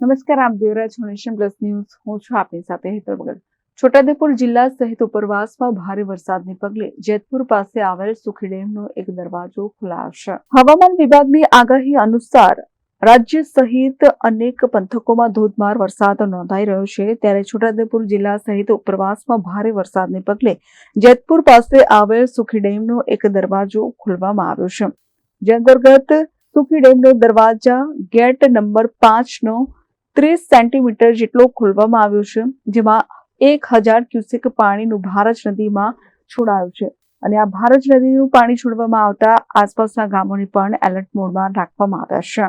નમસ્કાર, આપ જોઈ રહ્યા છો નેશન પ્લસ ન્યૂઝ. હું છું આપની સાથે હેતર બગલ છોટાઉદેપુર જિલ્લા સહિત ઉપરવાસમાં ભારે વરસાદને પગલે જેતપુર પાસે આવેલ સુખી ડેમનો એક દરવાજો ખોલાવશે. હવામાન વિભાગની આગાહી અનુસાર, રાજ્ય સહિત અનેક પંથકોમાં ધોધમાર વરસાદ નોંધાઈ રહ્યો છે. ત્યારે છોટાઉદેપુર જિલ્લા સહિત ઉપરવાસમાં ભારે વરસાદને પગલે જેતપુર પાસે આવેલ સુખી ડેમનો એક દરવાજો ખોલવામાં આવ્યો છે. જે અંતર્ગત સુખી ડેમનો દરવાજા ગેટ નંબર પાંચનો ત્રીસ સેન્ટીમીટર જેટલો ખોલવામાં આવ્યો છે, જેમાં એક હજાર ક્યુસેક પાણીનું ભારજ નદીમાં છોડાયું છે. અને આ ભારજ નદીનું પાણી છોડવામાં આવતા આસપાસના ગામોને પણ એલર્ટ મોડમાં રાખવામાં આવ્યા છે.